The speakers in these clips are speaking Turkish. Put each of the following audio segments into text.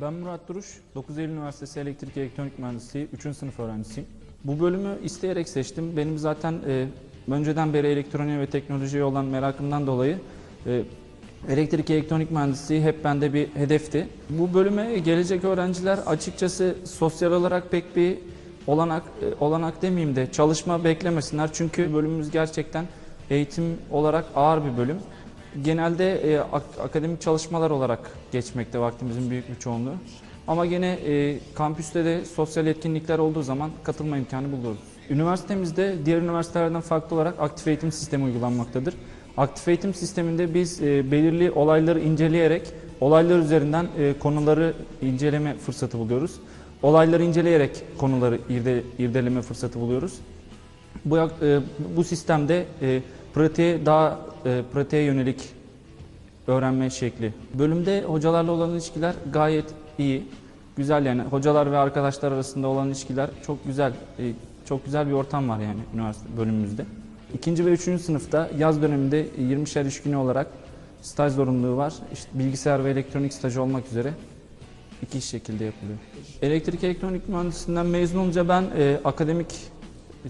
Ben Murat Duruş, 9 Eylül Üniversitesi Elektrik Elektronik Mühendisliği 3. sınıf öğrencisiyim. Bu bölümü isteyerek seçtim. Benim zaten e, önceden beri elektroniğe ve teknolojiye olan merakımdan dolayı e, elektrik elektronik mühendisliği hep bende bir hedefti. Bu bölüme gelecek öğrenciler açıkçası sosyal olarak pek bir olanak e, olanak demeyeyim de çalışma beklemesinler. Çünkü bölümümüz gerçekten eğitim olarak ağır bir bölüm. Genelde e, ak- akademik çalışmalar olarak geçmekte vaktimizin büyük bir çoğunluğu. Ama gene e, kampüste de sosyal etkinlikler olduğu zaman katılma imkanı buluyoruz. Üniversitemizde diğer üniversitelerden farklı olarak aktif eğitim sistemi uygulanmaktadır. Aktif eğitim sisteminde biz e, belirli olayları inceleyerek olaylar üzerinden e, konuları inceleme fırsatı buluyoruz. Olayları inceleyerek konuları irde, irdeleme fırsatı buluyoruz. Bu, e, bu sistemde e, pratiğe daha e, pratiğe yönelik öğrenme şekli. Bölümde hocalarla olan ilişkiler gayet iyi. Güzel yani hocalar ve arkadaşlar arasında olan ilişkiler çok güzel. e, çok güzel bir ortam var yani üniversite bölümümüzde. İkinci ve üçüncü sınıfta yaz döneminde 20'şer iş günü olarak staj zorunluluğu var. İşte bilgisayar ve elektronik stajı olmak üzere iki şekilde yapılıyor. Elektrik elektronik mühendisliğinden mezun olunca ben e, akademik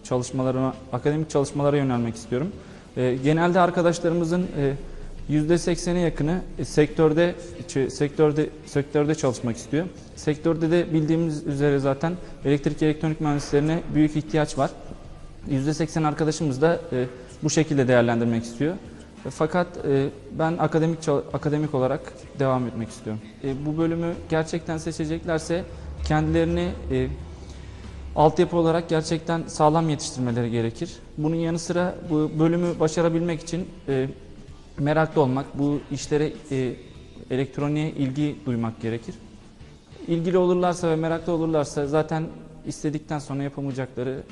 çalışmalarına akademik çalışmalara yönelmek istiyorum. E, genelde arkadaşlarımızın e, %80'e yakını e, sektörde sektörde sektörde çalışmak istiyor. Sektörde de bildiğimiz üzere zaten elektrik elektronik mühendislerine büyük ihtiyaç var. %80 arkadaşımız da e, bu şekilde değerlendirmek istiyor. E, Fakat ben akademik akademik olarak devam etmek istiyorum. Bu bölümü gerçekten seçeceklerse kendilerini altyapı olarak gerçekten sağlam yetiştirmeleri gerekir. Bunun yanı sıra bu bölümü başarabilmek için e, meraklı olmak, bu işlere e, elektroniğe ilgi duymak gerekir. İlgili olurlarsa ve meraklı olurlarsa zaten istedikten sonra yapamayacakları